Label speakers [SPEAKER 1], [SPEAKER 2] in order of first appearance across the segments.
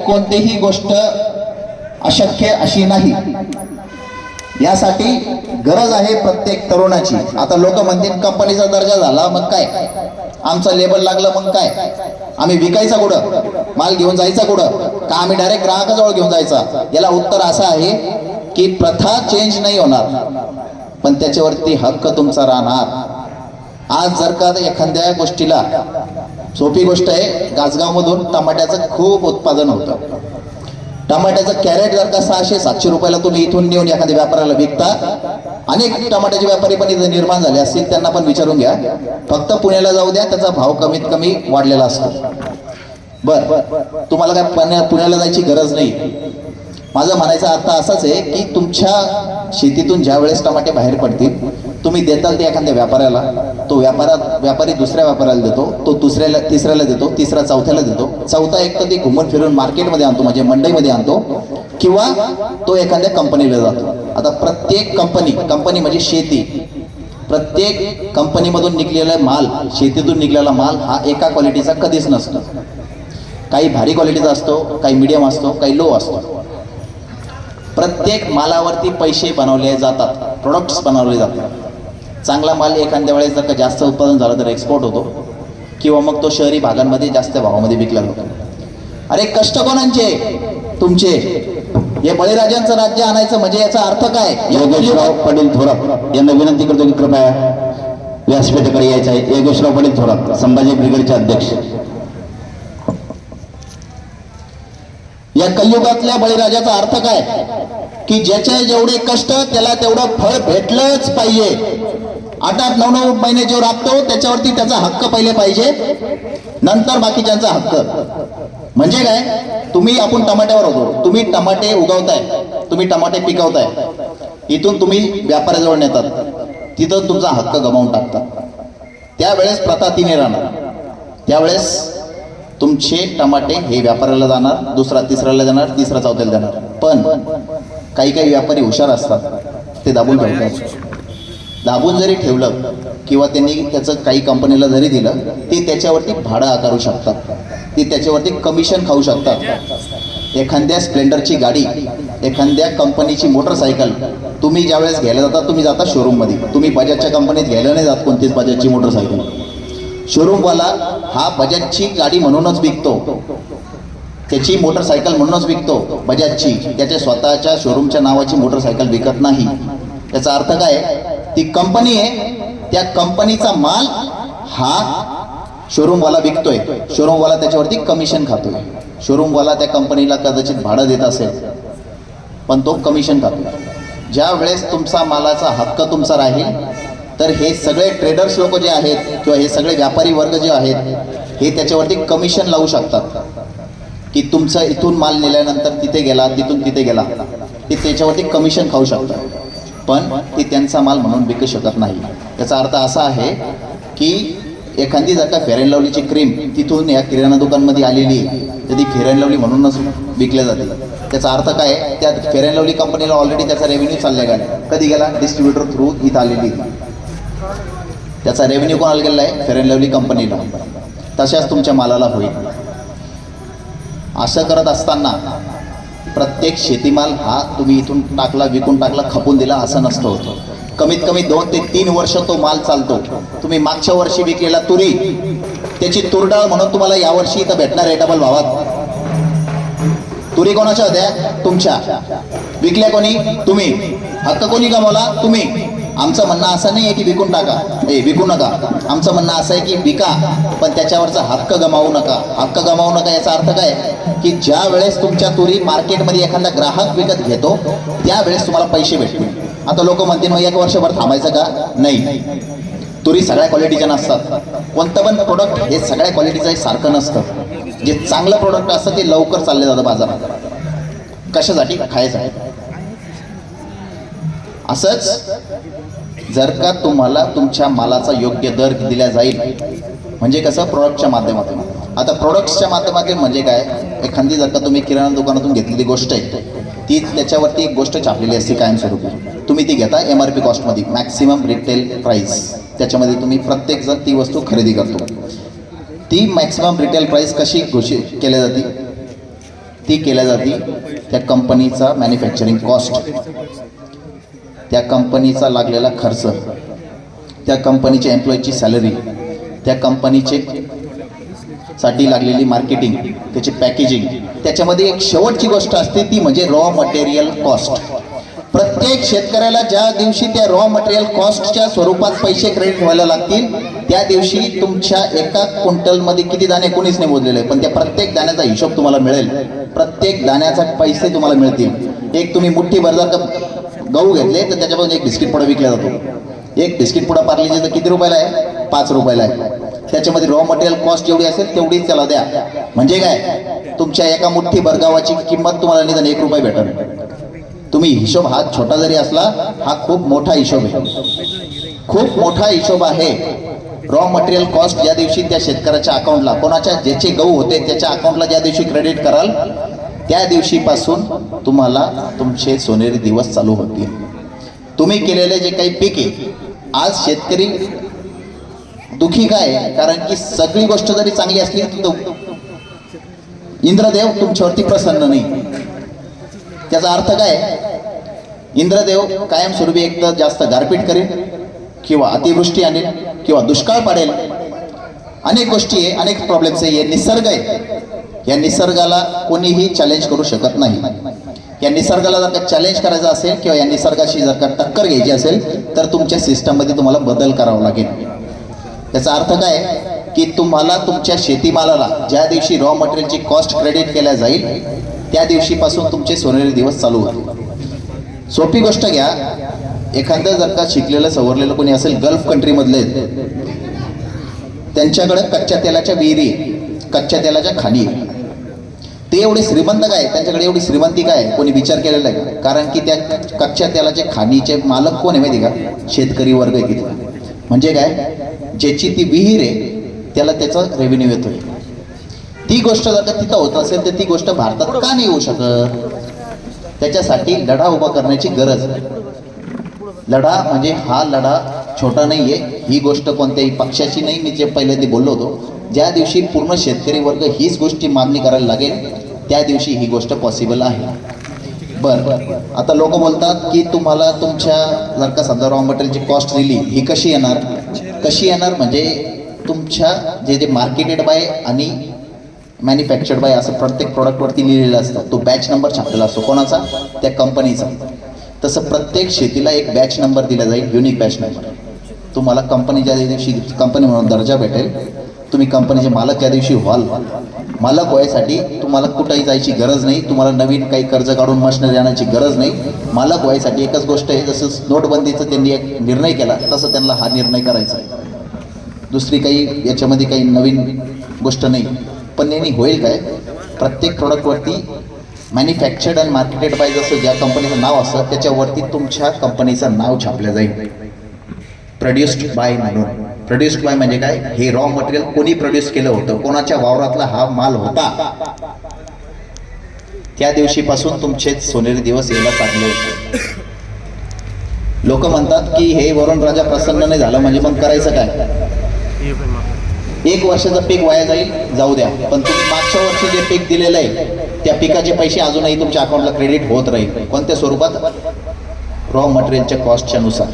[SPEAKER 1] कोणतीही गोष्ट अशक्य अशी नाही. यासाठी गरज आहे प्रत्येक तरुणाची. आता लोक म्हणतील कंपनीचा दर्जा झाला मग काय? आमचं लेबल लागलं मग काय? आम्ही विकायचा कुठं? माल घेऊन जायचा कुठं? का आम्ही डायरेक्ट ग्राहकाजवळ घेऊन जायचा? याला उत्तर असं आहे की प्रथा चेंज नाही होणार. पण त्याच्यावरती हक्क तुमचा राहणार. आज जर का एखाद्या गोष्टीला सोपी गोष्ट आहे गाजगावमधून टमाट्याचं खूप उत्पादन होतं. टमाट्याचं कॅरेट जर का सहाशे सातशे रुपयाला तुम्ही इथून नेऊन एखाद्या व्यापाऱ्याला विकता अनेक टमाट्याचे व्यापारी पण इथे निर्माण झाले असतील त्यांना पण विचारून घ्या. फक्त पुण्याला जाऊ द्या त्याचा भाव कमीत कमी वाढलेला असतो. बर तुम्हाला काय पुण्या पुण्याला जायची गरज नाही. माझं म्हणायचा अर्थ असाच आहे की तुमच्या शेतीतून ज्या वेळेस टमाटे बाहेर पडतील तुम्ही देताल ते एखाद्या व्यापाऱ्याला तो व्यापारात व्यापारी दुसऱ्या व्यापाऱ्याला देतो तो दुसऱ्याला तिसऱ्याला देतो तिसरा चौथ्याला देतो चौथा एक तर ती घुमून फिरून मार्केटमध्ये आणतो म्हणजे मंडईमध्ये आणतो किंवा तो एखाद्या कंपनीला जातो. आता प्रत्येक कंपनी कंपनी म्हणजे शेती. प्रत्येक कंपनीमधून निघलेला माल शेतीतून निघलेला माल हा एका क्वालिटीचा कधीच नसतो. काही भारी क्वालिटीचा असतो काही मीडियम असतो काही लो असतो. प्रत्येक मालावरती पैसे बनवले जातात प्रोडक्ट्स बनवले जातात. चांगला माल एखाद्या वेळेस जर का जास्त उत्पादन झालं तर एक्सपोर्ट होतो. किंवा मग तो शहरी भागांमध्ये जास्त भावामध्ये विकला जातो. अरे कष्ट कोणांचे? तुमचे. हे बळीराजांचं राज्य आणायचं म्हणजे याचा अर्थ काय?
[SPEAKER 2] योगेशराव पाटील थोरात यांना विनंती करतो की कृपया व्यासपीठाकडे यायचं आहे. योगेशराव पाटील थोरात संभाजी ब्रिगेडचे अध्यक्ष.
[SPEAKER 1] या कलियुगातल्या बळीराजाचा अर्थ काय? की ज्याचे जेवढे कष्ट त्याला तेवढं फळ भेटलंच पाहिजे. आठ आठ नऊ नऊ महिने जो राबतो त्याच्यावरती त्याचा हक्क पहिले पाहिजे. नंतर बाकीच्यांचा हक्क. म्हणजे काय? तुम्ही आपण टमाट्यावर होतो. तुम्ही टमाटे उगवताय. तुम्ही टमाटे पिकवताय. इथून तुम्ही व्यापाऱ्याजवळ नेतात. तिथं तुमचा हक्क गमावून टाकतात. त्यावेळेस प्रथा तिने राहणार. त्यावेळेस तुमचे टमाटे हे व्यापाऱ्याला जाणार दुसरा तिसऱ्याला जाणार तिसरा चौथ्याला जाणार. पण काही काही व्यापारी हुशार असतात ते दाबून ठेवतात. दाबून जरी ठेवलं किंवा त्यांनी त्याचं काही कंपनीला जरी दिलं ते त्याच्यावरती भाडं आकारू शकतात. ते त्याच्यावरती कमिशन खाऊ शकतात. एखाद्या स्प्लेंडरची गाडी एखाद्या कंपनीची मोटरसायकल तुम्ही ज्यावेळेस घ्यायला जाता तुम्ही जाता शोरूममध्ये तुम्ही बजाजच्या कंपनीत घ्यायला नाही जात कोणतीच बजाजची मोटरसायकल. शोरूमवाला हा बजाजची गाडी म्हणूनच विकतो. त्याची मोटरसायकल म्हणूनच विकतो बजाजची. त्याच्या स्वतःच्या शोरूमच्या नावाची मोटरसायकल विकत नाही. त्याचा अर्थ काय? ती कंपनी आहे त्या कंपनीचा माल हा शोरूमवाला विकतोय. शोरूमवाला त्याच्यावरती कमिशन खातोय. शोरूमवाला त्या कंपनीला कदाचित भाडं देत असेल पण तो कमिशन खातो ज्या वेळेस तुमचा मालाचा हक्क तुमचा राहील तर हे सगळे ट्रेडर्स लोक जे आहेत किंवा हे सगळे व्यापारी वर्ग जे आहेत हे त्याच्यावरती कमिशन लावू शकतात. की तुमचा इथून माल नेल्यानंतर तिथे गेला तिथून तिथे गेला ते त्याच्यावरती कमिशन खाऊ शकतात. पण ते त्यांचा माल म्हणून विकू शकत नाही. याचा अर्थ असा आहे की एखादी जर का फेअर अँड लवलीची क्रीम तिथून या किराणा दुकानमध्ये आलेली तर ती फेअर अँड लवली म्हणूनच विकल्या जाते. त्याचा अर्थ काय त्या फेअर अँड लवली कंपनीला ऑलरेडी त्याचा रेव्हेन्यू चालला गेला कधी गेला? डिस्ट्रीब्युटर थ्रू इथं आलेली त्याचा रेव्हेन्यू कोणाला गेलेला आहे? फेअर अँड लवली कंपनीला. तशाच तुमच्या मालाला होईल. असं करत असताना प्रत्येक शेतीमाल हा तुम्ही इथून टाकला विकून टाकला खपून दिला असं नसतं होतं. कमीत कमी दोन ते तीन वर्ष तो माल चालतो. तुम्ही मागच्या वर्षी विकलेला तुरी त्याची तुरडाळ म्हणून तुम्हाला यावर्षी इथं भेटणार आहे डबल भावात. तुरी कोणाच्या होत्या? तुमच्या. विकल्या कोणी? तुम्ही. हक्क कोणी गमावला तुम्ही. आमचं म्हणणं असं नाही आहे की विकून टाका. ए विकू नका. आमचं म्हणणं असं आहे की विका पण त्याच्यावरचा हक्क गमावू नका. हक्क गमावू नका याचा अर्थ काय की ज्या वेळेस तुमच्या तुरी मार्केटमध्ये एखादा ग्राहक विकत घेतो त्यावेळेस तुम्हाला पैसे भेटतील. आता लोक म्हणतील मग एक वर्षभर थांबायचं का? नाही. तुरी सगळ्या क्वालिटीच्या नसतात. कोणतं पण प्रोडक्ट हे सगळ्या क्वालिटीचं एक सारखं नसतं. जे चांगलं प्रोडक्ट असतं ते लवकर चालले जातं बाजारात. कशासाठी? खायचं आहे असंच जर का तुम्हाला तुमच्या मालाचा योग्य दर दिला जाईल म्हणजे कसं? प्रोडक्टच्या माध्यमातून. आता प्रोडक्ट्सच्या माध्यमातून म्हणजे काय? एखादी जर का तुम्ही किराणा दुकानातून घेतलेली गोष्ट आहे ती त्याच्यावरती एक गोष्ट छापलेली असते कायमस्वरूपी. तुम्ही ती घेता एम आर पी कॉस्टमध्ये मॅक्सिमम रिटेल प्राईस त्याच्यामध्ये तुम्ही प्रत्येक जण ती वस्तू खरेदी करतो. ती मॅक्सिमम रिटेल प्राईस कशी घोषित केल्या जाते? ती केल्या जाते त्या कंपनीचा मॅन्युफॅक्चरिंग कॉस्ट त्या कंपनीचा लागलेला खर्च त्या कंपनीच्या एम्प्लॉईची सॅलरी त्या कंपनीचे साठी लागलेली मार्केटिंग त्याची पॅकेजिंग त्याच्यामध्ये एक शेवटची गोष्ट असते ती म्हणजे रॉ मटेरियल कॉस्ट प्रत्येक शेतकऱ्याला ज्या दिवशी त्या रॉ मटेरियल कॉस्टच्या स्वरूपात पैसे क्रेडिट व्हायला लागतील त्या दिवशी तुमच्या एका क्विंटलमध्ये किती दाणे कोणीच नाही मोजलेले पण त्या प्रत्येक दाण्याचा हिशोब तुम्हाला मिळेल. प्रत्येक दाण्याचा पैसे तुम्हाला मिळतील. एक तुम्ही मुठ्ठी भरदार गहू घेतले तर त्याच्यापासून एक बिस्किट पुडा विकला जातो. एक बिस्किट पुडा तर किती रुपयाला आहे? पाच रुपयाला आहे. त्याच्यामध्ये रॉ मटेरियल कॉस्ट जेवढी असेल तेवढीच त्याला द्या. म्हणजे काय? तुमच्या एका मुठ्ठी बरगावाची किंमत तुम्हाला निदान एक रुपये भेटेल तुम्ही हिशोब हा छोटा जरी असला हा खूप मोठा हिशोब आहे. खूप मोठा हिशोब आहे. रॉ मटेरियल कॉस्ट ज्या दिवशी त्या शेतकऱ्याच्या अकाउंटला कोणाच्या ज्याचे गहू होते त्याच्या अकाउंटला ज्या दिवशी क्रेडिट कराल त्या दिवशीपासून तुम्हाला तुमचे सोनेरी दिवस चालू होतील. तुम्ही केलेले जे काही पिके आज शेतकरी दुखी काय आहे? कारण की सगळी गोष्ट जरी चांगली असली तर इंद्रदेव तुमच्यावरती प्रसन्न नाही. त्याचा अर्थ काय इंद्रदेव कायमस्वरूपी एक तर जास्त गारपीट करेल किंवा अतिवृष्टी आणेल किंवा दुष्काळ पाडेल. अनेक गोष्टी आहे अनेक प्रॉब्लेम्स आहे हे निसर्ग आहे. या निसर्गाला कोणीही चॅलेंज करू शकत नाही. या निसर्गाला जर का चॅलेंज करायचं असेल किंवा या निसर्गाशी जर का टक्कर घ्यायची असेल तर तुमच्या सिस्टममध्ये तुम्हाला बदल करावा लागेल. त्याचा अर्थ काय? की तुम्हाला तुमच्या शेतीमालाला ज्या दिवशी रॉ मटेरियलची कॉस्ट क्रेडिट केल्या जाईल त्या दिवशीपासून तुमचे सोनेरी दिवस चालू होतील. सोपी गोष्ट घ्या. एखादं जर का शिकलेलं सवरलेलं कोणी असेल गल्फ कंट्रीमधले त्यांच्याकडे कच्च्या तेलाच्या विहिरी कच्च्या तेलाच्या खाली आहे. ते एवढे श्रीमंत काय? त्यांच्याकडे एवढी श्रीमंती काय? कोणी विचार केलेला आहे? कारण की त्या कच्च्या तेलाचे खाणीचे मालक कोण आहे माहिती का? शेतकरी वर्ग आहे तिथे म्हणजे काय? ज्याची ती विहीर आहे त्याला त्याचा रेव्हेन्यू येतोय. ती गोष्ट जर का तिथं होत असेल तर ती गोष्ट भारतात का नाही होऊ शकत? त्याच्यासाठी लढा उभा करण्याची गरज आहे. लढा म्हणजे हा लढा छोटा नाही आहे ही गोष्ट कोणत्याही पक्षाची नाही. मी जे पहिले ते बोललो होतो ज्या दिवशी पूर्ण शेतकरी वर्ग हीच गोष्टी मागणी करायला लागेल त्या दिवशी ही गोष्ट पॉसिबल आहे. बरं आता लोक बोलतात की तुम्हाला तुमच्या जर का समजा रॉ मटेरियलची कॉस्ट दिली ही कशी येणार? कशी येणार म्हणजे तुमच्या जे जे मार्केटेड बाय आणि मॅन्युफॅक्चर्ड बाय असं प्रत्येक प्रॉडक्टवरती लिहिलेलं असतं तो बॅच नंबर छापलेला असतो. कोणाचा? त्या कंपनीचा तसं प्रत्येक शेतीला एक बॅच नंबर दिला जाईल युनिक बॅच नंबर तुम्हाला कंपनीच्या दिवशी कंपनी म्हणून दर्जा भेटेल तुम्ही कंपनीचे मालक त्या दिवशी व्हाल. मालक व्हायसाठी तुम्हाला कुठंही जायची गरज नाही तुम्हाला नवीन काही कर्ज काढून मशनरी आणायची गरज नाही. मालक व्हायसाठी एकच गोष्ट आहे जसं नोटबंदीचं त्यांनी एक निर्णय केला तसं त्यांना हा निर्णय करायचा आहे. दुसरी काही याच्यामध्ये काही नवीन गोष्ट नाही. पण यांनी होईल काय? प्रत्येक प्रोडक्टवरती मॅन्युफॅक्चर्ड अँड मार्केटेड बाय जसं ज्या कंपनीचं नाव असतं त्याच्यावरती तुमच्या कंपनीचं नाव छापलं जाईल. प्रोड्युस्ड बाय म्हणून प्रोड्यूस्ड बाय म्हणजे काय? हे रॉ मटेरियल कोणी प्रोड्यूस केलं होतं? कोणाच्या वावरातला हा माल होता? त्या दिवशीपासून तुमचे सोनेरी दिवस यायला चांगले होते. लोक म्हणतात की हे वरुण राजा प्रसन्न नाही झालं म्हणजे मग करायचं काय? एक वर्षाचं पीक वाया जाईल जाऊ द्या. पण तुम्ही मागच्या वर्षी जे पीक दिलेलं आहे त्या पिकाचे पैसे अजूनही तुमच्या अकाउंटला क्रेडिट होत राहील. कोणत्या स्वरूपात? रॉ मटेरियलच्या कॉस्टच्या नुसार.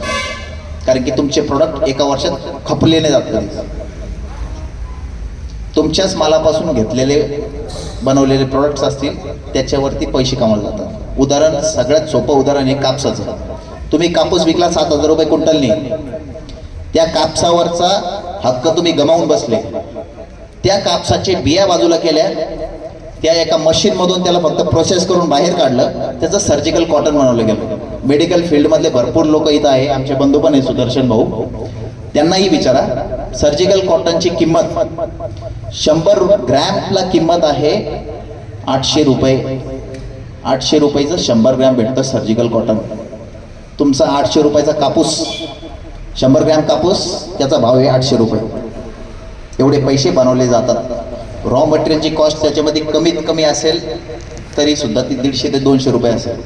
[SPEAKER 1] कारण की तुमचे प्रोडक्ट एका वर्षात खपलेले जातात. तुमच्याच मालापासून घेतलेले बनवलेले प्रोडक्ट्स असतील त्याच्यावरती पैसे कमावले जातात. उदाहरण सगळ्यात सोपं उदाहरण हे कापसाचं. तुम्ही कापूस विकला सात हजार रुपये क्विंटलनी. त्या कापसावरचा हक्क तुम्ही गमावून बसले. त्या कापसाचे बिया बाजूला केल्या त्या एका मशीनमधून त्याला फक्त प्रोसेस करून बाहेर काढलं. त्याचं सर्जिकल कॉटन बनवलं गेलं. मेडिकल फील्डमधले भरपूर लोक इथं आहे. आमचे बंधू पण आहे सुदर्शन भाऊ. त्यांनाही विचारा सर्जिकल कॉटनची किंमत शंभर ग्रॅमला किंमत आहे आठशे रुपये. आठशे रुपयेचं शंभर ग्रॅम भेटतं सर्जिकल कॉटन तुमचा आठशे रुपयाचा कापूस शंभर ग्रॅम कापूस त्याचा भाव आहे आठशे रुपये. एवढे पैसे बनवले जातात. रॉ मटेरियलची कॉस्ट त्याच्यामध्ये कमीत कमी असेल तरी सुद्धा ती दीडशे ते दोनशे रुपये असेल.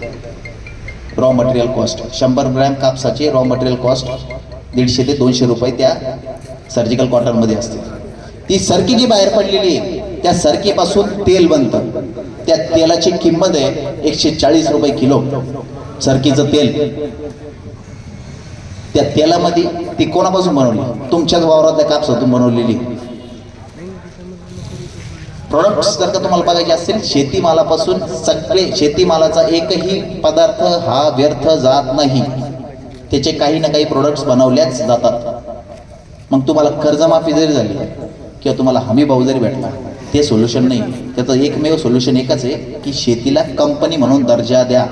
[SPEAKER 1] रॉ मटेरियल कॉस्ट शंभर ग्रॅम कापसाची रॉ मटेरियल कॉस्ट दीडशे ते दोनशे रुपये त्या सर्जिकल कॉटनमध्ये असते. ती सरकी जी बाहेर पडलेली आहे त्या सरकीपासून तेल बनतं. त्या तेलाची किंमत आहे एकशे चाळीस रुपये किलो सरकीचं तेल. त्या तेलामध्ये ती कोणापासून बनवली? तुमच्याच वावरातल्या कापसातून बनवलेली. प्रोडक्ट्स जर का तुम्हाला बघायचे असतील शेतीमालापासून सगळे शेतीमालाचा एकही पदार्थ हा व्यर्थ जात नाही. त्याचे काही ना काही प्रोडक्ट्स बनवल्याच जातात. मग तुम्हाला कर्जमाफी जरी झाली किंवा तुम्हाला हमीभाव जरी भेटला ते सोल्युशन नाही. त्याचं एकमेव सोल्युशन एकच आहे की शेतीला कंपनी म्हणून दर्जा द्या.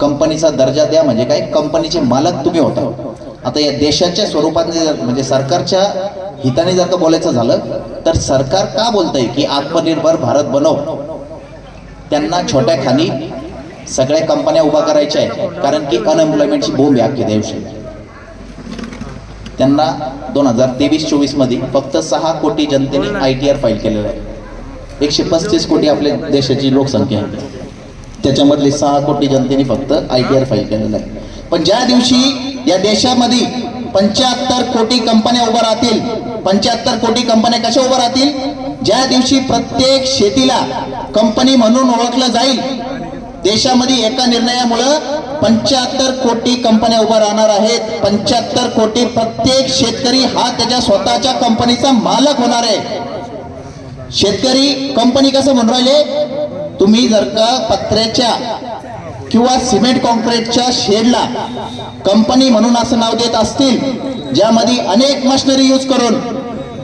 [SPEAKER 1] कंपनीचा दर्जा द्या म्हणजे काय? कंपनीचे मालक तुम्ही होता. आता या देशाच्या स्वरूपात जर म्हणजे सरकारच्या हिताने जर का बोलायचं झालं तर सरकार का बोलतंय की आत्मनिर्भर भारत बनव? त्यांना छोट्या खाली सगळ्या कंपन्या उभा करायच्या आहेत कारण की अनएम्प्लॉयमेंटची बोंब आहे अख्ख्या त्यांना दोन हजार तेवीस चोवीसमध्ये फक्त सहा कोटी जनतेने आय टी आर फाईल केलेलं आहे. एकशे पस्तीस कोटी आपल्या देशाची लोकसंख्या आहे. त्याच्यामधले सहा कोटी जनतेने फक्त आय टी आर फाईल केलेलं आहे. पण ज्या दिवशी या देशामध्ये पंच्याहत्तर कोटी कंपन्या उभ्या राहतील. पंच्याहत्तर कोटी कंपन्या कशा उभ्या राहतील? ज्या दिवशी प्रत्येक शेतीला कंपनी म्हणून ओळखलं जाईल देशामध्ये एका निर्णयामुळं पंच्याहत्तर कोटी कंपन्या उभ्या राहणार आहेत. पंच्याहत्तर कोटी प्रत्येक शेतकरी हा त्याच्या स्वतःच्या कंपनीचा मालक होणार आहे. शेतकरी कंपनी कसं म्हणून राहिले? तुम्ही जर का पत्र्याच्या किंवा सिमेंट कॉन्क्रीटच्या शेडला कंपनी म्हणून असं नाव देत असतील ज्यामध्ये अनेक मशिनरी यूज करून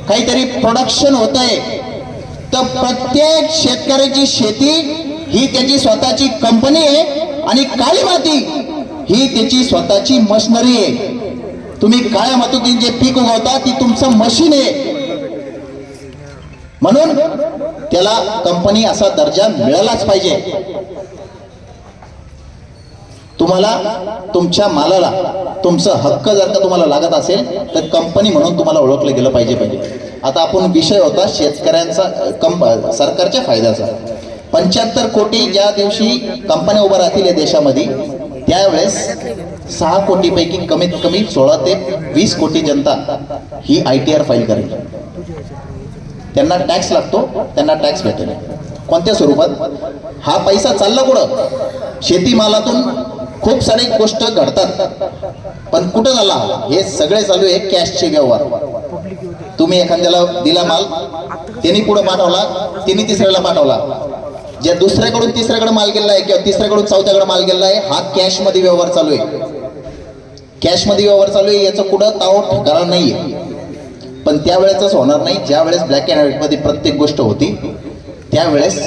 [SPEAKER 1] काहीतरी प्रोडक्शन होत आहे तर प्रत्येक शेतकऱ्याची शेती ही त्याची स्वतःची कंपनी आहे आणि काळी माती ही त्याची स्वतःची मशिनरी आहे. तुम्ही काळ्या मातीतून जे पीक उगवता ती तुमचं मशीन आहे. म्हणून त्याला कंपनी असा दर्जा मिळालाच पाहिजे. तुम्हाला तुमच्या मालाला तुमचं हक्क जर का तुम्हाला लागत असेल तर कंपनी म्हणून तुम्हाला ओळखलं गेलं पाहिजे पाहिजे. आता आपण विषय होता शेतकऱ्यांचा कंप सरकारच्या फायद्याचा. पंच्याहत्तर कोटी ज्या दिवशी कंपन्या उभ्या राहतील या देशामध्ये त्यावेळेस सहा कोटीपैकी कमीत कमी सोळा ते वीस कोटी जनता ही आय टी आर फाईल करेल. त्यांना टॅक्स लागतो त्यांना टॅक्स भेटेल. कोणत्या स्वरूपात? हा पैसा चालला कुठं? शेतीमालातून खूप सारे गोष्ट घडतात. पण कुठं झाला? हे सगळे चालू आहे कॅशचे व्यवहार. तुम्ही एखाद्याला दिला माल त्यांनी पुढे पाठवला त्यांनी तिसऱ्याला पाठवला. ज्या दुसऱ्याकडून तिसऱ्याकडे माल गेला आहे किंवा तिसऱ्याकडून चौथ्याकडे माल गेला आहे हा कॅशमध्ये व्यवहार चालू आहे. कॅशमध्ये व्यवहार चालू आहे याचं कुठं ताव ठिकाणा नाहीये. पण त्यावेळेसच होणार नाही. ज्या वेळेस ब्लॅक अँड व्हाईटमध्ये प्रत्येक गोष्ट होती त्यावेळेस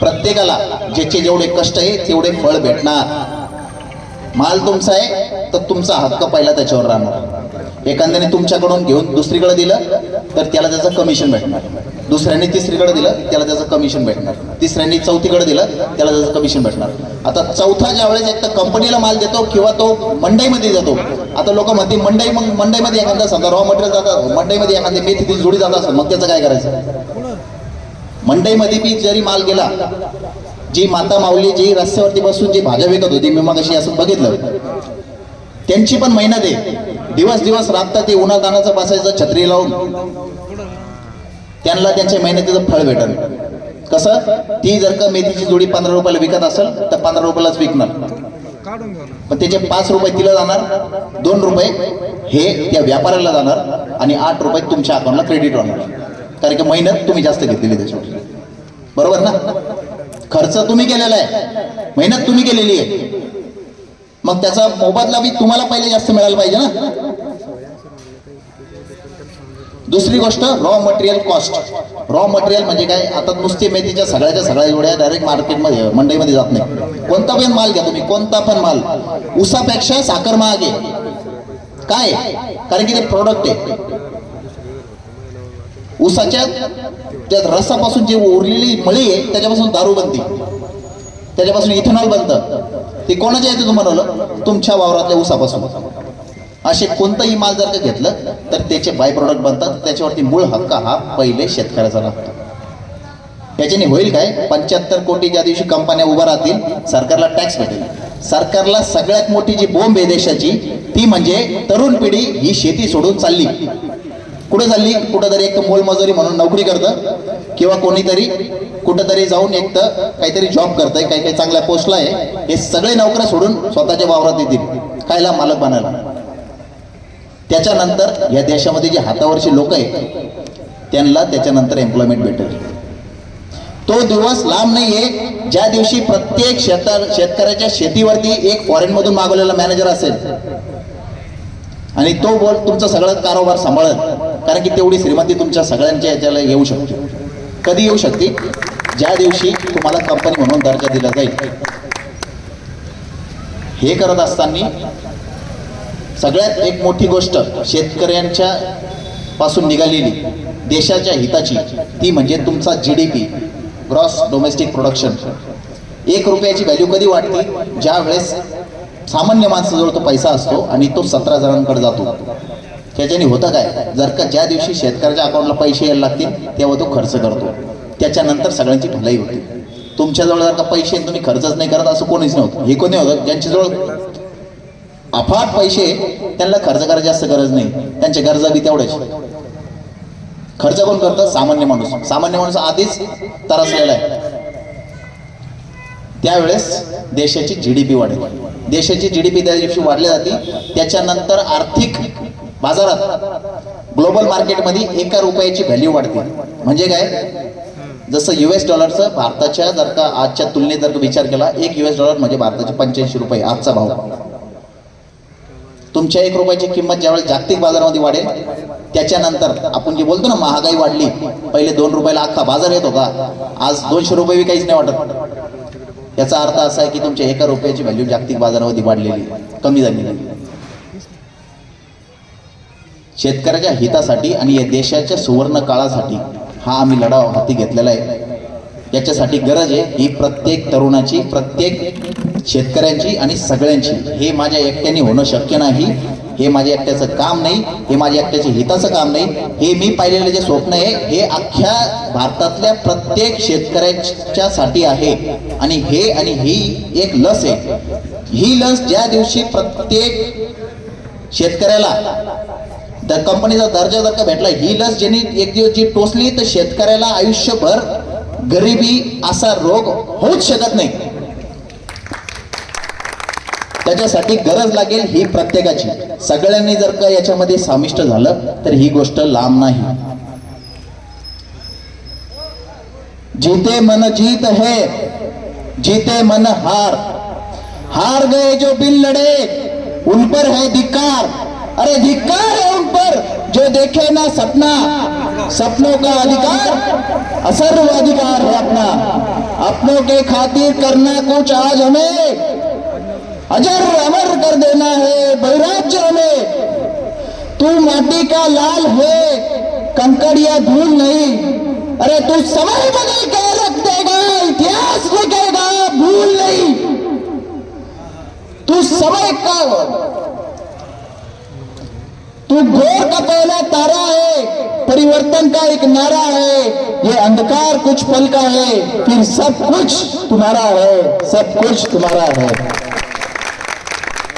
[SPEAKER 1] प्रत्येकाला ज्याचे जेवढे कष्ट आहे तेवढे फळ भेटणार. माल तुमचा आहे तर तुमचा हक्क पहिला त्याच्यावर राहणार. एखाद्याने तुमच्याकडून घेऊन दुसरीकडे दिलं तर त्याला त्याचं कमिशन भेटणार. दुसऱ्याने तिसरीकडे दिलं त्याला त्याचं कमिशन भेटणार. तिसऱ्यांनी चौथीकडे दिलं त्याला त्याचं कमिशन भेटणार. आता चौथा ज्यावेळेस एक तर कंपनीला माल देतो किंवा तो मंडईमध्ये जातो. आता लोक म्हणतील मंडई मग मंडईमध्ये एखादा समजा रॉ मटेरियल जातात मंडईमध्ये एखादी मेथीतील जुडी जात असेल मग त्याचं काय करायचं? मंडईमध्ये बी जरी माल गेला जी माता माऊली जी रस्त्यावरती बसून जी भाज्या विकत होती मी मग असं बघितलं. त्यांची पण मेहनत आहे. दिवस दिवस राबतात ते उन्हातानाचं बसायचं छत्री लावून. त्यांना त्यांच्या मेहनतीचं फळ भेटल कसं? ती जर का मेथीची जोडी पंधरा रुपयाला विकत असेल तर पंधरा रुपयालाच विकणार. पण त्याचे पाच रुपये तिला जाणार दोन रुपये हे त्या व्यापाऱ्याला जाणार आणि आठ रुपये तुमच्या अकाउंटला क्रेडिट होणार. कारण की मेहनत तुम्ही जास्त घेतलेली त्याच्यावर. बरोबर ना? खर्च तुम्ही केलेला आहे. मेहनत तुम्ही केलेली आहे. मग त्याचा मोबदला बी तुम्हाला पहिले जास्त मिळायला पाहिजे ना? दुसरी गोष्ट raw material cost raw material म्हणजे काय? आता नुसती मेथीच्या सगळ्याच्या सगळ्या जोड्या डायरेक्ट मार्केटमध्ये मंडईमध्ये जात नाही. कोणता पण माल घ्या तुम्ही कोणता पण माल. उसापेक्षा साखर महाग आहे. काय? कारण की ते प्रोडक्ट आहे. उसाच्या त्या रसापासून जे उरलेली मळी आहे त्याच्यापासून दारू बनते. त्याच्यापासून इथेनॉल बनतं. ते कोणाच्या याच्यातून बनवलं तुमच्या वावरातल्या उसापासून असे कोणताही माल जर का घेतलं तर त्याचे बाय प्रोडक्ट बनतात. त्याच्यावरती मूळ हक्क हा पहिले शेतकऱ्याचा लागतो. याच्याने होईल काय? पंच्याहत्तर कोटी ज्या दिवशी कंपन्या उभ्या राहतील सरकारला टॅक्स भेटेल. सरकारला सगळ्यात मोठी जी बोंब आहे देशाची ती म्हणजे तरुण पिढी ही शेती सोडून चालली. कुठे चालली? कुठंतरी एक तर मोलमजुरी म्हणून नोकरी करतं किंवा कोणीतरी कुठंतरी जाऊन एक तर काहीतरी जॉब करतंय काही काही चांगल्या पोस्टला आहे. हे सगळे नोकऱ्या सोडून स्वतःच्या वावरात येतील कायला मालक बनायला. त्याच्यानंतर या देशामध्ये जे हातावरची लोक आहेत त्यांना त्याच्यानंतर एम्प्लॉयमेंट भेटेल. तो दिवस लांब नाहीये. ज्या दिवशी प्रत्येक शेत शेतकऱ्याच्या शेतीवरती एक फॉरेन मधून मागवलेला मॅनेजर असेल आणि तो बोल तुमचा सगळं कारोबार सांभाळत कारण की तेवढी श्रीमंती तुमच्या सगळ्यांच्या याच्याला येऊ शकते. कधी येऊ शकते? ज्या दिवशी तुम्हाला कंपनी म्हणून दर्जा दिला जाईल. हे करत असताना सगळ्यात एक मोठी गोष्ट शेतकऱ्यांच्या पासून निघालेली देशाच्या हिताची ती म्हणजे तुमचा G D P gross domestic production एक रुपयाची व्हॅल्यू कधी वाटते ज्या वेळेस सामान्य माणसाजवळ तो पैसा असतो आणि तो सतरा जणांकडे जातो. त्याच्याने होतं काय? जर का ज्या दिवशी शेतकऱ्याच्या अकाउंटला पैसे यायला लागतील तेव्हा तो खर्च करतो. त्याच्यानंतर सगळ्यांची भलाई होते. तुमच्याजवळ जर का पैसे तुम्ही खर्चच नाही करत असं कोणीच नव्हतं. हे कोणी होतं? ज्यांच्याजवळ अफाट पैसे त्यांना खर्च करायची जास्त गरज नाही. त्यांच्या गरजा बी तेवढ्याच. खर्च कोण करतं? सामान्य माणूस. सामान्य माणूस आधीच तरसलेला आहे. त्यावेळेस देशाची जी डी पी वाढेल. देशाची जी डी पी त्या दिवशी वाढली जाते. त्याच्यानंतर आर्थिक बाजारात ग्लोबल मार्केटमध्ये एका रुपयाची व्हॅल्यू वाढते. म्हणजे काय? जसं युएस डॉलरचं भारताच्या जर का आजच्या तुलनेत जर का विचार केला एक युएस डॉलर म्हणजे भारताचे पंच्याऐंशी रुपये आजचा भाव. तुमच्या एक रुपयाची किंमत ज्यावेळेस जागतिक बाजारामध्ये वाढेल त्याच्यानंतर आपण जे बोलतो ना महागाई वाढली पहिले दोन रुपयाला अख्खा बाजार येत होता आज दोनशे रुपये बी काहीच नाही वाटत. याचा अर्थ असा आहे की तुमच्या एका रुपयाची व्हॅल्यू जागतिक बाजारामध्ये वाढलेली आहे, कमी झालेली शेतकऱ्याच्या हितासाठी आणि या देशाच्या सुवर्ण काळासाठी हा आम्ही लढा हाती घेतलेला आहे. याच्यासाठी गरज आहे ही प्रत्येक तरुणाची प्रत्येक शेतकऱ्यांची आणि सगळ्यांची हे माझ्या एकट्याने होणं शक्य नाही. हे माझ्या एकट्याचं काम नाही हे माझ्या एकट्याच्या हिताचं काम नाही. हे मी पाहिलेलं जे स्वप्न आहे हे अख्ख्या भारतातल्या प्रत्येक शेतकऱ्याच्या साठी आहे. आणि हे आणि ही एक लस आहे. ही लस ज्या दिवशी प्रत्येक शेतकऱ्याला तर कंपनीचा दर्जा जर का भेटला ही लस ज्यांनी एक दिवस जी टोचली तर शेतकऱ्याला आयुष्यभर गरिबी असा रोग होऊच शकत नाही. त्याच्यासाठी गरज लागेल ही प्रत्येकाची. सगळ्यांनी जर का याच्यामध्ये सामिष्ट झालं तर ही गोष्ट लांब नाही. जीते मन जीत है जीते मन हार. हार गए जो बिन लड़े उन पर है धिक्कार. अरे धिक्कार है उन पर जो देखे ना सपना. सपनों का अधिकार असर्व अधिकार है अपना. अपनों के खातिर करना कुछ आज हमें. अजर अमर कर देना है बैराज्य हमें तू माटी का लाल है, कंकड़ या धूल नहीं। अरे तू समय बदल के रख देगा, इतिहास लिखेगा, भूल नहीं। तू समय का तू घोर का पहला तारा है, परिवर्तन का एक नारा है। ये अंधकार कुछ पल का है, फिर सब कुछ तुम्हारा है, सब कुछ तुम्हारा है।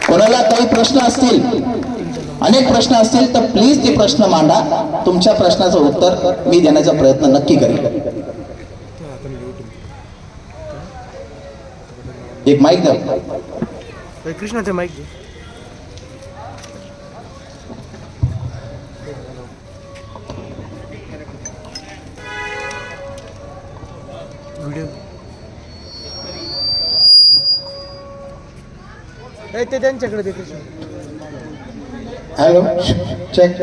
[SPEAKER 1] कोणाला काही प्रश्न असतील अनेक प्रश्न असतील तर प्लीज ते प्रश्न मांडा. तुमच्या प्रश्नाचं उत्तर मी देण्याचा प्रयत्न नक्की करेन. एक माईक द्या.
[SPEAKER 3] ते त्यांच्याकडे ते
[SPEAKER 1] हॅलो चेक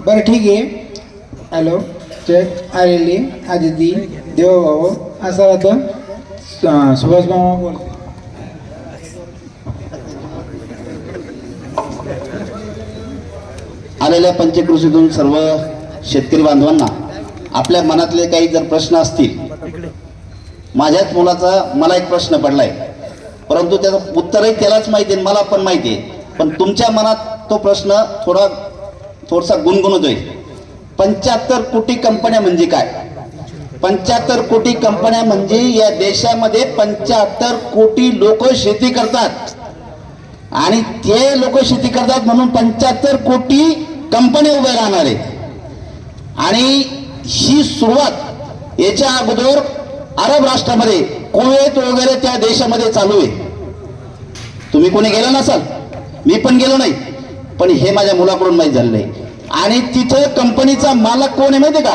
[SPEAKER 4] बरं ठीक आहे. हॅलो चेक आलेली आदिती देवभाऊ असं राहतं. सुभाष मामा बोल
[SPEAKER 2] आलेल्या पंचकृषीतून सर्व शेतकरी बांधवांना आपल्या मनातले काही जर प्रश्न असतील माझ्याच मुलाचा मला एक प्रश्न पडलाय. परंतु त्याचं उत्तरही त्यालाच माहिती आहे मला पण माहिती आहे. पण तुमच्या मनात तो प्रश्न थोडा थोडासा गुणगुणतोय पंच्याहत्तर कोटी कंपन्या म्हणजे काय? पंच्याहत्तर कोटी कंपन्या म्हणजे या देशामध्ये पंच्याहत्तर कोटी लोक शेती करतात. आणि ते लोक शेती करतात म्हणून पंच्याहत्तर कोटी कंपन्या उभ्या राहणार आहेत. आणि ही सुरुवात याच्या अगोदर अरब राष्ट्रामध्ये कुवेत वगैरे त्या देशामध्ये चालू आहे. तुम्ही कोणी गेला नसाल? मी पण गेलो नाही. पण हे माझ्या मुलाकडून माहीत झालं नाही आणि तिथं कंपनीचा मालक कोण आहे माहिती का?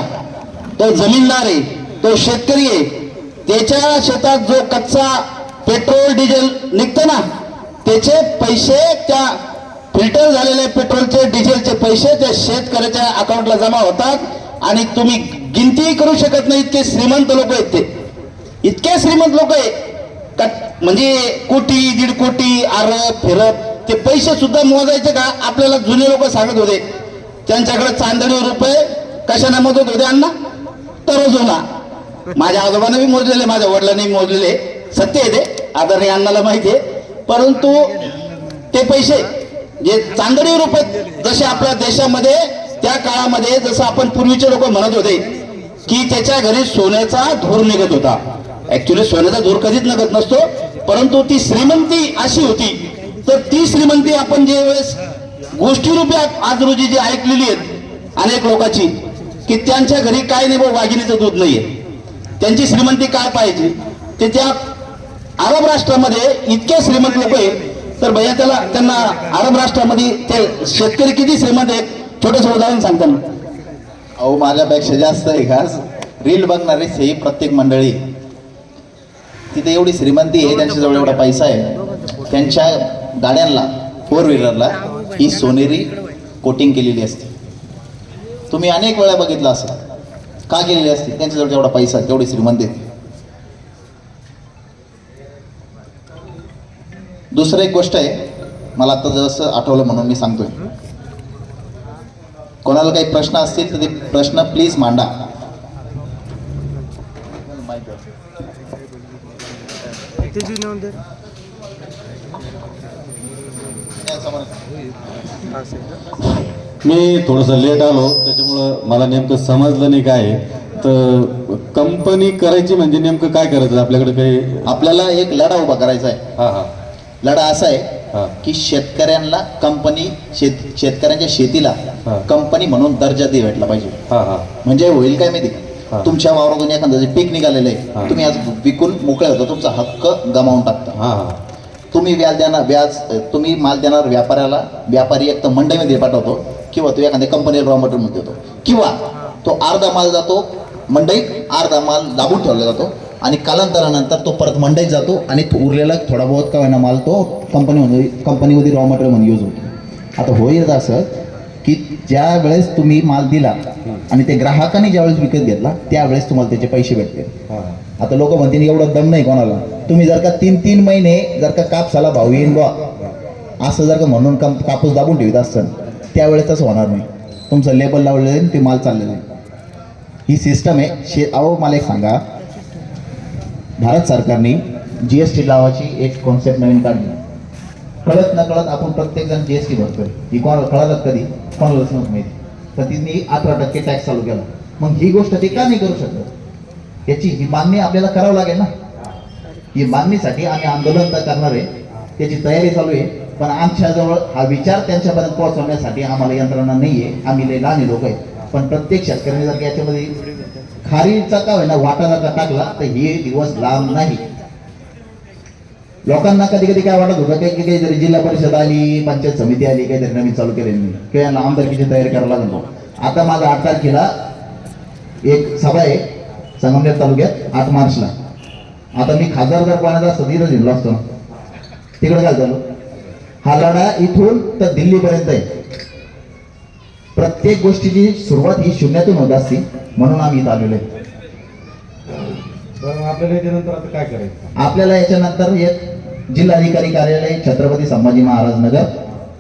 [SPEAKER 2] तो जमीनदार आहे. तो शेतकरी आहे. त्याच्या शेतात जो कच्चा पेट्रोल डिझेल निघतो ना त्याचे पैसे त्या फिल्टर झालेले पेट्रोलचे डिझेलचे पैसे त्या शेतकऱ्याच्या अकाउंटला जमा होतात. आणि तुम्ही गिनतीही करू शकत नाही इतके श्रीमंत लोक आहेत ते. इतके श्रीमंत लोक आहे. का म्हणजे कोटी दीड कोटी अरब फिरत ते पैसे सुद्धा मोजायचे का? आपल्याला जुने लोक सांगत होते. त्यांच्याकडे चांदणी रुपये कशाने मोजत होते अण्णा? तरजोला. माझ्या आजोबाने बी मोजलेले माझ्या वडिलांनी मोजलेले. सत्य आहे ते. आदरणीय अण्णाला माहिती आहे. परंतु ते पैसे जे चांदणी रुपये जसे आपल्या देशामध्ये त्या काळामध्ये जसं आपण पूर्वीचे लोक म्हणत होते की त्याच्या घरी सोन्याचा धूर निघत होता. ऍक्च्युली सोन्याचा धूर कधीच नगत नसतो परंतु ती श्रीमंती अशी होती. तर ती श्रीमंती आपण जे वेळेस गोष्टी रुपयात आज रोजी जी ऐकलेली आहेत अनेक लोकांची की त्यांच्या घरी काय नाही बा वाघिणीचं दूध नाहीये. त्यांची श्रीमंती काय पाहिजे? ते त्या अरब राष्ट्रामध्ये इतके श्रीमंत लोक आहेत तर भैया त्याला त्यांना अरब राष्ट्रामध्ये ते शेतकरी किती श्रीमंत आहेत छोटंसं उदाहरण सांगताना
[SPEAKER 1] अहो माझ्यापेक्षा जास्त आहे खास रील बघणारे ही प्रत्येक मंडळी. तिथे एवढी श्रीमंती आहे त्यांच्याजवळ एवढा पैसा आहे. त्यांच्या गाड्यांना फोर व्हीलरला ही सोनेरी कोटिंग केलेली असते. तुम्ही अनेक वेळा बघितलं असं का केलेली असते? त्यांच्याजवळ जेवढा पैसा तेवढी श्रीमंती दुसरं एक गोष्ट आहे मला आता जसं आठवलं म्हणून मी सांगतोय. कोणाला काही प्रश्न असतील तर ते प्रश्न प्लीज मांडा.
[SPEAKER 3] ते दे?
[SPEAKER 5] मी थोडंसं लेट आलो त्याच्यामुळं मला नेमकं समजलं नाही काय आहे. तर कंपनी करायची म्हणजे नेमकं काय करायचं आपल्याकडे काही
[SPEAKER 1] आपल्याला एक लढा उभा करायचा आहे
[SPEAKER 5] हा हा
[SPEAKER 1] लढा असा
[SPEAKER 5] हा.
[SPEAKER 1] आहे की शेतकऱ्यांना कंपनी शेत शेतकऱ्यांच्या शेतीला
[SPEAKER 5] हा.
[SPEAKER 1] कंपनी म्हणून दर्जा दे भेटला पाहिजे
[SPEAKER 5] हा हा
[SPEAKER 1] म्हणजे होईल काय माहिती
[SPEAKER 5] हा.
[SPEAKER 1] का तुमच्या वावरातून एखादं जे पीक निघालेलं. आहे तुम्ही आज विकून मोकळे होता तुमचा हक्क गमावून टाकता. तुम्ही व्याज देणार व्याज तुम्ही माल देणार व्यापाऱ्याला व्यापारी एक तर मंडईमध्ये पाठवतो किंवा तो एखाद्या कंपनीला रॉ मटेरियल देतो. किंवा तो अर्धा माल जातो मंडईत अर्धा माल दाबून ठेवला जातो आणि कालांतरानंतर तो परत मंडईत जातो आणि तो उरलेला थोडा बहुत का होईना माल तो कंपनीमध्ये कंपनीमध्ये रॉ मटेरियल म्हणून यूज होतो. आता होईल असं की ज्या वेळेस तुम्ही माल दिला आणि ते ग्राहकाने ज्यावेळेस विकत घेतला त्यावेळेस तुम्हाला त्याचे पैसे भेटतील
[SPEAKER 5] हा.
[SPEAKER 1] आता लोक म्हणतील एवढं दम नाही कोणाला. तुम्ही जर का तीन तीन महिने जर का कापसाला भाव येईन बा असं जर का म्हणून काम कापूस दाबून ठेवत असतं त्यावेळेस तसं होणार नाही. तुमचं लेबल लावलेलं आहे ते माल चाललेलं आहे. ही सिस्टम आहे. शे अहो मला एक सांगा. भारत सरकारने जी एस टी लावाची एक कॉन्सेप्ट नवीन काढली. कळत न कळत आपण प्रत्येकजण जी एस टी भरतोय. ही कोणाला कळालं कधी? कोणालाच नव्हतं माहिती. तर तिने अठरा टक्के टॅक्स चालू केला. मग ही गोष्ट ते का नाही करू शकत याची ही मागणी आपल्याला करावं लागेल ना? ही मागणीसाठी आम्ही आंदोलन तर करणार आहे. त्याची तयारी चालू आहे. पण आमच्याजवळ हा विचार त्यांच्यापर्यंत पोहोचवण्यासाठी आम्हाला यंत्रणा नाही आहे आम्ही लय लहान लोक आहेत पण प्रत्येक शेतकऱ्याने जर याच्यामध्ये खारीचा का होईना वाटा जर का टाकला तर हे दिवस लांब नाही. लोकांना कधी कधी काय वाटत होतं काही काहीतरी जिल्हा परिषद आली पंचायत समिती आली काहीतरी नवीन चालू केलेली नाही किंवा यांना आमदारकीची तयारी करावी लागेल भाऊ. आता माझा आठ तारखेला एक सभा आहे संगमनेर तालुक्यात आठ मार्चला. आता मी खासदार जर कोणाचा तिथं जिल्हा असतो तिकडे काय झालं? हा लढा इथून तर दिल्लीपर्यंत आहे. प्रत्येक गोष्टीची सुरुवात ही शून्यातून होत असती म्हणून आम्ही इथं आलेलो आहे.
[SPEAKER 5] आपल्याला याच्यानंतर आता काय करायचं?
[SPEAKER 1] आपल्याला याच्यानंतर एक जिल्हाधिकारी कार्यालय छत्रपती संभाजी महाराज नगर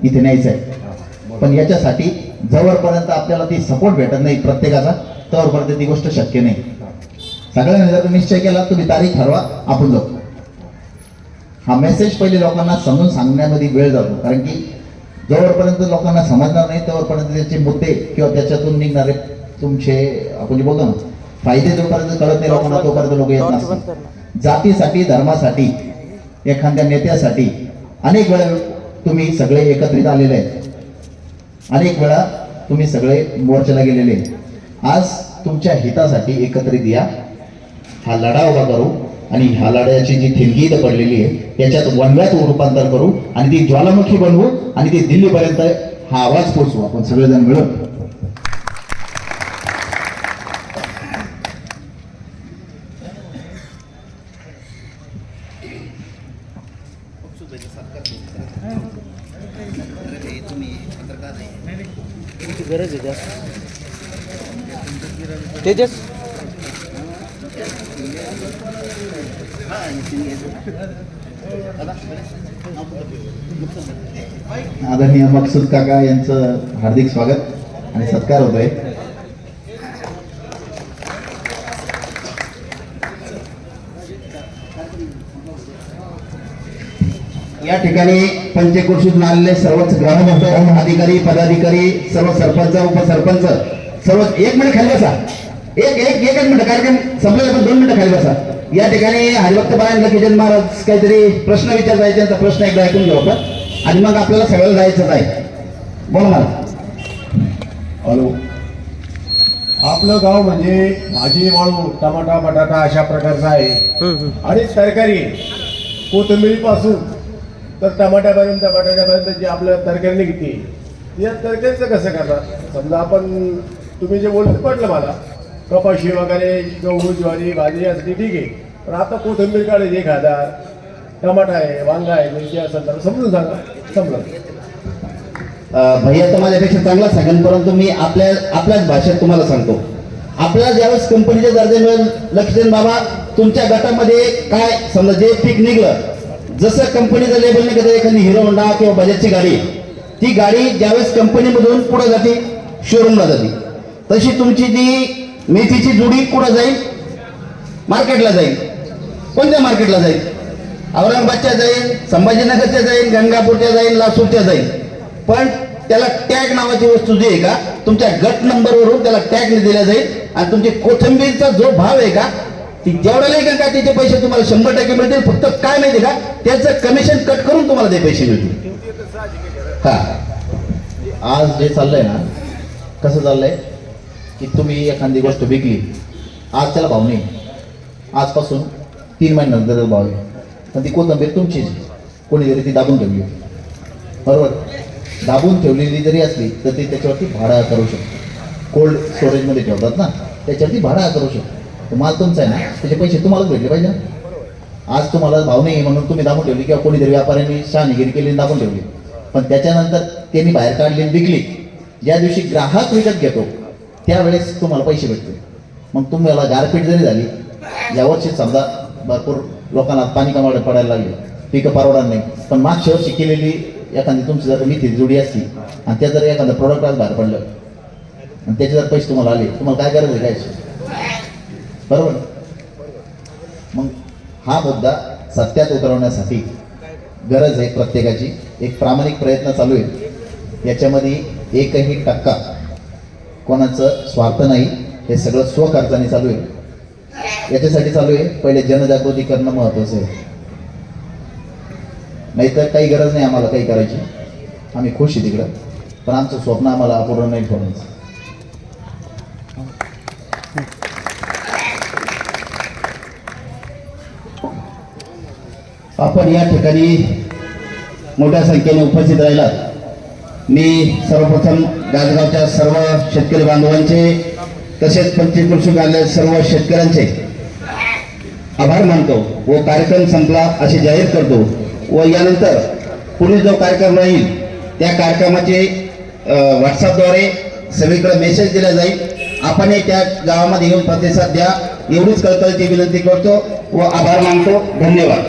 [SPEAKER 1] इथे न्यायचं आहे. पण याच्यासाठी जवळपर्यंत आपल्याला ती सपोर्ट भेटत नाही प्रत्येकाचा तवरपर्यंत ती गोष्ट शक्य नाही. सगळ्यांनी जर निश्चय केला तुम्ही तारीख ठरवा आपण जाऊ. हा मेसेज पहिले लोकांना समजून सांगण्यामध्ये वेळ जातो. कारण की जोपर्यंत लोकांना समजणार नाही तोपर्यंत त्याचे मुद्दे किंवा त्याच्यातून निघणारे तुमचे आपण जे बोलतो ना फायदे जोपर्यंत कळत नाही लोकांना तोपर्यंत लोक येत नसतात. जातीसाठी धर्मासाठी एखाद्या नेत्यासाठी अनेक वेळा तुम्ही सगळे एकत्रित आलेले आहेत. अनेक वेळा तुम्ही सगळे मोर्चाला गेलेले आज तुमच्या हितासाठी एकत्रित या. हा लढा उभा करू आणि ह्या लढ्याची जी ठिणगी इथं पडलेली आहे त्याच्यात वनव्यात रूपांतर करू आणि ती ज्वालामुखी बनवू आणि ती दिल्लीपर्यंत हा आवाज पोचवू आपण सगळेजण मिळून
[SPEAKER 3] तेजस
[SPEAKER 1] आदरणीय मकसूद काका यांचं हार्दिक स्वागत आणि सत्कार होतोय. या ठिकाणी पंचकृषीतून आलेले सर्वच ग्रामस्थ अधिकारी पदाधिकारी सर्व सरपंच उपसरपंच सर्व एक मिनिट खाली बसा. एक एक एकच मिनिट कार्यक्रम संपलेला पण दोन मिनिटं खाली बसा. या ठिकाणी हरिभक्त बाळांना लकीचंद महाराज काहीतरी प्रश्न विचारायचे त्यांचा प्रश्न एकदा ऐकून घेऊ आपण. आणि मग आपल्याला सगळं जायचं आहे. बोला मला हॅलो.
[SPEAKER 6] आपलं गाव म्हणजे भाजी वाळू टमाटा बटाटा अशा प्रकारचं आहे.
[SPEAKER 3] हम्म, हम्म.
[SPEAKER 6] आणि तरकारी कोथिंबिरीपासून तर टमाट्यापर्यंत बटाट्यापर्यंत जी आपल्या तरकारी निघते या तरकारीचं कसं करणार? समजा आपण तुम्ही जे बोलत पडलं मला. कपाशी वगैरे गहू ज्वारी भाजी यासाठी ठीक आहे. पण आता कोथिंबीर काढायची एक हजार टमाटा आहे वांगा आहे मिरची असेल तर समजून सांगा. समजा
[SPEAKER 1] भैया तर माझ्यापेक्षा चांगला सांगेन परंतु मी आपल्या आपल्याच भाषेत तुम्हाला सांगतो. आपल्या ज्यावेळेस कंपनीच्या दर्जामुळे लक्ष्मण बाबा तुमच्या गटामध्ये काय समजा जे पीक निघलं जसं कंपनीचं लेबल निघत एखादी हिरो होंडा किंवा बजाजची गाडी ती गाडी ज्यावेळेस कंपनीमधून पुढे जाते शोरूमला जाते. तशी तुमची ती मेथीची जुडी कुठं जाईल? मार्केटला जाईल. कोणत्या मार्केटला जाईल? औरंगाबादच्या जाईल संभाजीनगरच्या जाईल गंगापूरच्या जाईल लासूरच्या जाईल. पण त्याला टॅग नावाची वस्तू जी आहे का तुमच्या गट नंबरवरून त्याला टॅग दिला जाईल. आणि तुमची कोथंबीरचा जो भाव आहे का ती जेवढा नाही का त्याचे पैसे तुम्हाला शंभर टक्के मिळतील फक्त काय माहिती का त्याचं कमिशन कट करून तुम्हाला ते पैसे मिळतील. हा. आज जे चाललंय ना कसं चाललंय? की तुम्ही एखादी गोष्ट विकली आज त्याला भाव नाही. आजपासून तीन महिन्यानंतर भाव आहे. पण ती कोथंबीर तुमचीच कोणीतरी ती दाबून ठेवली होती. बरोबर? दाबून ठेवलेली जरी असली तर ती त्याच्यावरती भाडा करू शकतो. कोल्ड स्टोरेजमध्ये ठेवतात ना त्याच्यावरती भाडा करू शकतो. माल तुमचा आहे ना त्याचे पैसे तुम्हालाच भेटले पाहिजे ना. आज तुम्हाला भाव नाही म्हणून तुम्ही दाबून ठेवली किंवा कोणीतरी व्यापाऱ्यांनी शहानिगिरी केली दाबून ठेवली. पण त्याच्यानंतर त्यांनी बाहेर काढली आणि विकली. ज्या दिवशी ग्राहक विकत घेतो त्यावेळेस तुम्हाला पैसे भेटते मग तुम्हाला गारपीट जरी झाली यावर्षी समजा भरपूर लोकांना पाणी कमावडं पडायला लागले. पिकं परवडणार नाही. पण मागच्या वर्षी केलेली एखादी तुमची जर मिती जुडी असती आणि त्या जर एखादं प्रोडक्ट आज बाहेर पडलं आणि त्याचे जर पैसे तुम्हाला आले तुम्हाला काय गरज आहे काय? बरोबर? मग हा मुद्दा सत्यात उतरवण्यासाठी गरज आहे प्रत्येकाची. एक प्रामाणिक प्रयत्न चालू आहे. याच्यामध्ये एकही टक्का कोणाचं स्वार्थ नाही हे सगळं स्वखर्चाने चालू आहे. याच्यासाठी चालू आहे पहिले जनजागृती करणं महत्त्वाचं आहे. नाहीतर काही गरज नाही आम्हाला काही करायची. आम्ही खुश आहे तिकडं. पण आमचं स्वप्न आम्हाला अपूर्ण नाही ठेवण्याचं. आपण या ठिकाणी मोठ्या संख्येने उपस्थित राहिलात. मी सर्वप्रथम गाजगावच्या सर्व शेतकरी बांधवांचे तसेच पंचवीस कृषी कार्यालय सर्व शेतकऱ्यांचे आभार मानतो व कार्यक्रम संपला असे जाहीर करतो व यानंतर पुढील जो कार्यक्रम राहील त्या कार्यक्रमाचे व्हॉट्सअपद्वारे सगळीकडे मेसेज दिला जाईल. आपणही त्या गावामध्ये येऊन प्रतिसाद द्या. एवढीच कळकळीची विनंती करतो व आभार मानतो. धन्यवाद.